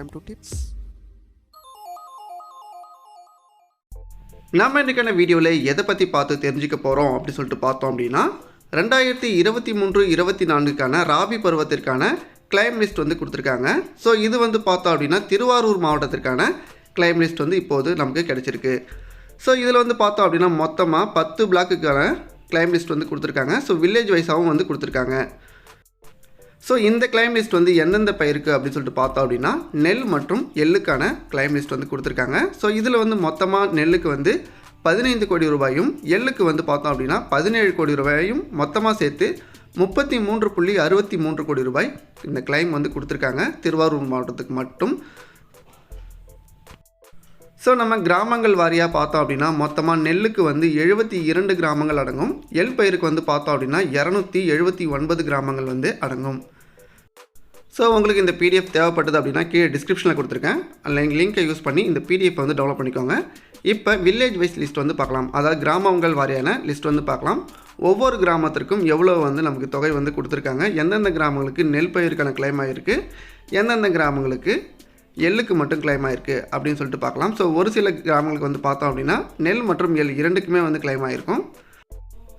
time to tips. நம்ம இன்றைக்கான வீடியோவில் எதை பற்றி பார்த்து தெரிஞ்சுக்க போகிறோம் அப்படின்னு சொல்லிட்டு பார்த்தோம் அப்படின்னா ரெண்டாயிரத்தி இருபத்தி மூன்று இருபத்தி நான்குக்கான ராபி பருவத்திற்கான கிளைம் லிஸ்ட் வந்து கொடுத்துருக்காங்க. ஸோ இது வந்து பார்த்தோம் அப்படின்னா திருவாரூர் மாவட்டத்திற்கான கிளைம் லிஸ்ட் வந்து இப்போது நமக்கு கிடைச்சிருக்கு. ஸோ இதில் வந்து பார்த்தோம் அப்படின்னா மொத்தமாக பத்து பிளாக்குக்கான கிளைம் லிஸ்ட் வந்து கொடுத்துருக்காங்க. ஸோ வில்லேஜ் வைஸாகவும் வந்து கொடுத்துருக்காங்க. ஸோ இந்த கிளைம் லிஸ்ட் வந்து எந்தெந்த பயிருக்கு அப்படின்னு சொல்லிட்டு பார்த்தோம் அப்படின்னா நெல் மற்றும் எள்ளுக்கான கிளைம் லிஸ்ட் வந்து கொடுத்துருக்காங்க. ஸோ இதில் வந்து மொத்தமாக நெல்லுக்கு வந்து பதினைந்து கோடி ரூபாயும் எள்ளுக்கு வந்து பார்த்தோம் அப்படின்னா பதினேழு கோடி ரூபாயும் மொத்தமாக சேர்த்து முப்பத்தி மூன்று புள்ளி அறுபத்தி மூன்று கோடி ரூபாய் இந்த கிளைம் வந்து கொடுத்துருக்காங்க. திருவாரூர் மாவட்டத்துக்கு மட்டும். ஸோ நம்ம கிராமங்கள் வாரியாக பார்த்தோம் அப்படின்னா மொத்தமாக நெல்லுக்கு வந்து எழுபத்தி இரண்டு கிராமங்கள் அடங்கும். எல் பயிருக்கு வந்து பார்த்தோம் அப்படின்னா இரநூத்தி எழுபத்தி ஒன்பது கிராமங்கள் வந்து அடங்கும். ஸோ உங்களுக்கு இந்த பிடிஎஃப் தேவைப்பட்டது அப்படின்னா கீழே டிஸ்கிரிப்ஷனில் கொடுத்துருக்கேன். லிங்க் லிங்கை யூஸ் பண்ணி இந்த பிடிஎஃப் வந்து டெவலப் பண்ணிக்கோங்க. இப்போ வில்லேஜ் வைஸ் லிஸ்ட் வந்து பார்க்கலாம். அதாவது கிராமங்கள் வாரியான லிஸ்ட் வந்து பார்க்கலாம். ஒவ்வொரு கிராமத்திற்கும் எவ்வளோ வந்து நமக்கு தொகை வந்து கொடுத்துருக்காங்க. எந்தெந்த கிராமங்களுக்கு நெல் பயிருக்கான கிளைம் ஆகிருக்கு எந்தெந்த கிராமங்களுக்கு எள்ளுக்கு மட்டும் கிளைம் ஆயிருக்கு அப்படின்னு சொல்லிட்டு பார்க்கலாம். ஸோ ஒரு சில கிராமங்களுக்கு வந்து பார்த்தோம் அப்படின்னா நெல் மற்றும் எள் இரண்டுக்குமே வந்து கிளைம் ஆகிருக்கும்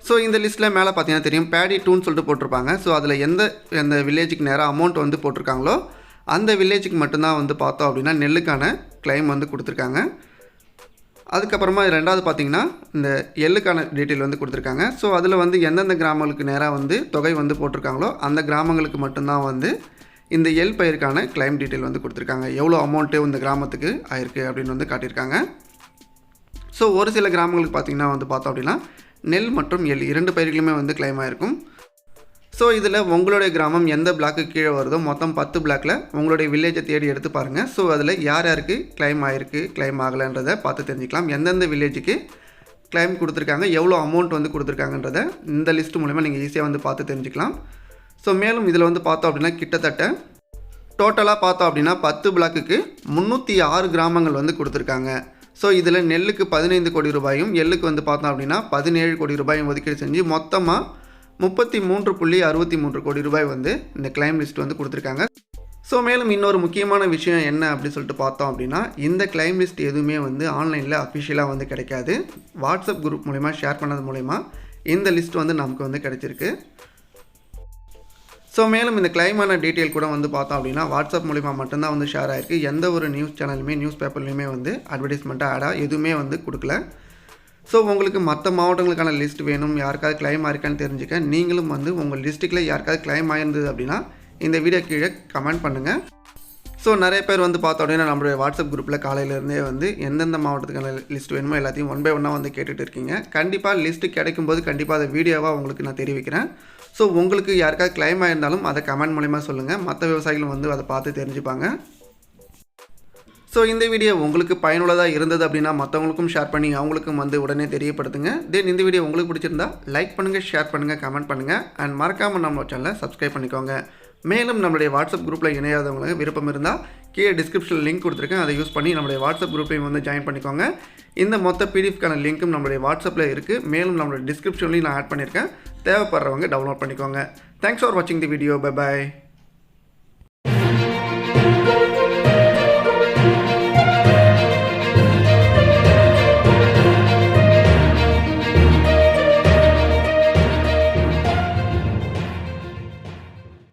ஸோ இந்த லிஸ்ட்டில் மேலே பார்த்தீங்கன்னா தெரியும். பேடி டூன்னு சொல்லிட்டு போட்டிருப்பாங்க. ஸோ அதில் எந்த எந்த வில்லேஜுக்கு நேராக அமௌண்ட் வந்து போட்டிருக்காங்களோ அந்த வில்லேஜுக்கு மட்டும்தான் வந்து பார்த்தோம் அப்படின்னா நெல்லுக்கான கிளைம் வந்து கொடுத்துருக்காங்க. அதுக்கப்புறமா ரெண்டாவது பார்த்தீங்கன்னா இந்த எள்ளுக்கான டீட்டெயில் வந்து கொடுத்துருக்காங்க. ஸோ அதில் வந்து எந்தெந்த கிராமங்களுக்கு நேராக வந்து தொகை வந்து போட்டிருக்காங்களோ அந்த கிராமங்களுக்கு மட்டும்தான் வந்து இந்த எல் பயிருக்கான கிளைம் டீட்டெயில் வந்து கொடுத்துருக்காங்க. எவ்வளோ அமௌண்ட்டு இந்த கிராமத்துக்கு ஆயிருக்கு அப்படின்னு வந்து காட்டியிருக்காங்க. ஸோ ஒரு சில கிராமங்களுக்கு பார்த்தீங்கன்னா வந்து பார்த்தோம் அப்படின்னா நெல் மற்றும் எள் இரண்டு பயிர்களுமே வந்து கிளைம் ஆகிருக்கும் ஸோ இதில் உங்களுடைய கிராமம் எந்த பிளாக்கு கீழே வருதோ மொத்தம் பத்து பிளாக்கில் உங்களுடைய வில்லேஜை தேடி எடுத்து பாருங்கள் ஸோ அதில் யார் யாருக்கு கிளைம் ஆகிருக்கு கிளைம் ஆகலைன்றதை பார்த்து தெரிஞ்சுக்கலாம். எந்தெந்த வில்லேஜுக்கு கிளைம் கொடுத்துருக்காங்க எவ்வளோ அமௌண்ட் வந்து கொடுத்துருக்காங்கன்றத இந்த லிஸ்ட் மூலிமா நீங்கள் ஈஸியாக வந்து பார்த்து தெரிஞ்சுக்கலாம். ஸோ மேலும் இதில் வந்து பார்த்தோம் அப்படின்னா கிட்டத்தட்ட டோட்டலாக பார்த்தோம் அப்படின்னா பத்து பிளாக்குக்கு முந்நூற்றி ஆறு கிராமங்கள் வந்து கொடுத்துருக்காங்க. ஸோ இதில் நெல்லுக்கு பதினைந்து கோடி ரூபாயும் எள்ளுக்கு வந்து பார்த்தோம் அப்படின்னா பதினேழு கோடி ரூபாயும் ஒதுக்கீடு செஞ்சு மொத்தமாக முப்பத்தி மூன்று புள்ளி அறுபத்தி மூன்று கோடி ரூபாய் வந்து இந்த கிளைம் லிஸ்ட் வந்து கொடுத்துருக்காங்க. ஸோ மேலும் இன்னொரு முக்கியமான விஷயம் என்ன அப்படின்னு சொல்லிட்டு பார்த்தோம் அப்படின்னா இந்த கிளைம் லிஸ்ட் எதுவுமே வந்து ஆன்லைனில் அஃபிஷியலாக வந்து கிடைக்காது. வாட்ஸ்அப் குரூப் மூலிமா ஷேர் பண்ணது மூலிமா இந்த லிஸ்ட் வந்து நமக்கு வந்து கிடைச்சிருக்கு. ஸோ மேலும் இந்த கிளைமான டீட்டெயில் கூட வந்து பார்த்தோம் அப்படின்னா வாட்ஸ்அப் மூலிமா மட்டும்தான் வந்து ஷேர் ஆயிருக்கு. எந்த ஒரு நியூஸ் சேனலுமே நியூஸ் பேப்பர்லையுமே வந்து அட்வர்டைஸ்மெண்ட்டாக ஆடாக எதுவுமே வந்து கொடுக்கல. ஸோ உங்களுக்கு மற்ற மாவட்டங்களுக்கான லிஸ்ட் வேணும் யாருக்காவது கிளைம் ஆயிருக்கான்னு தெரிஞ்சுக்க நீங்களும் வந்து உங்கள் டிஸ்ட்ரிக்டில் யாருக்காவது கிளைம் ஆயிருந்தது அப்படின்னா இந்த வீடியோ கீழே கமெண்ட் பண்ணுங்கள் ஸோ நிறைய பேர் வந்து பார்த்தோம் அப்படின்னா நம்மளுடைய வாட்ஸ்அப் குரூப்பில் காலையிலேருந்தே வந்து எந்தெந்த மாவட்டத்துக்கான லிஸ்ட் வேணுமோ எல்லாத்தையும் ஒன் பை ஒன்னாக வந்து கேட்டுகிட்டு இருக்கீங்க. கண்டிப்பாக லிஸ்ட்டு கிடைக்கும்போது கண்டிப்பாக அதை வீடியோவாக உங்களுக்கு நான் தெரிவிக்கிறேன். ஸோ உங்களுக்கு யாருக்காவது கிளைம் ஆயிருந்தாலும் அதை கமெண்ட் மூலிமா சொல்லுங்கள் மற்ற விவசாயிகளும் வந்து அதை பார்த்து தெரிஞ்சுப்பாங்க. ஸோ இந்த வீடியோ உங்களுக்கு பயனுள்ளதாக இருந்தது அப்படின்னா மற்றவங்களுக்கும் ஷேர் பண்ணி அவங்களுக்கும் வந்து உடனே தெரியப்படுத்துங்க. தென் இந்த வீடியோ உங்களுக்கு பிடிச்சிருந்தா லைக் பண்ணுங்கள் ஷேர் பண்ணுங்கள் கமெண்ட் பண்ணுங்கள் அண்ட் மறக்காமல் நம்ம சேனலை சப்ஸ்கிரைப் பண்ணிக்கோங்க. மேலும் நம்மளுடைய வாட்ஸ்அப் குரூப்பில் இணையாதவங்களுக்கு விருப்பம் இருந்தால் கீழே டிஸ்கிரிப்ஷனில் லிங்க் கொடுத்துருக்கேன். அதை யூஸ் பண்ணி நம்மளுடைய வாட்ஸ்அப் குரூப்பையும் வந்து ஜாயின் பண்ணிக்கோங்க. இந்த மொத்த பிடிஎஃப்கான லிங்க்கும் நம்மளுடைய வாட்ஸ்அப்பில் இருக்குது மேலும் நம்மளுடைய டிஸ்கிரிப்ஷன்லையும் நான் ஆட் பண்ணியிருக்கேன் தேவைப்படுறவங்க டவுன்லோட் பண்ணிக்கோங்க. தேங்க்ஸ் ஃபார் வாட்சிங் தி வீடியோ பை பாய்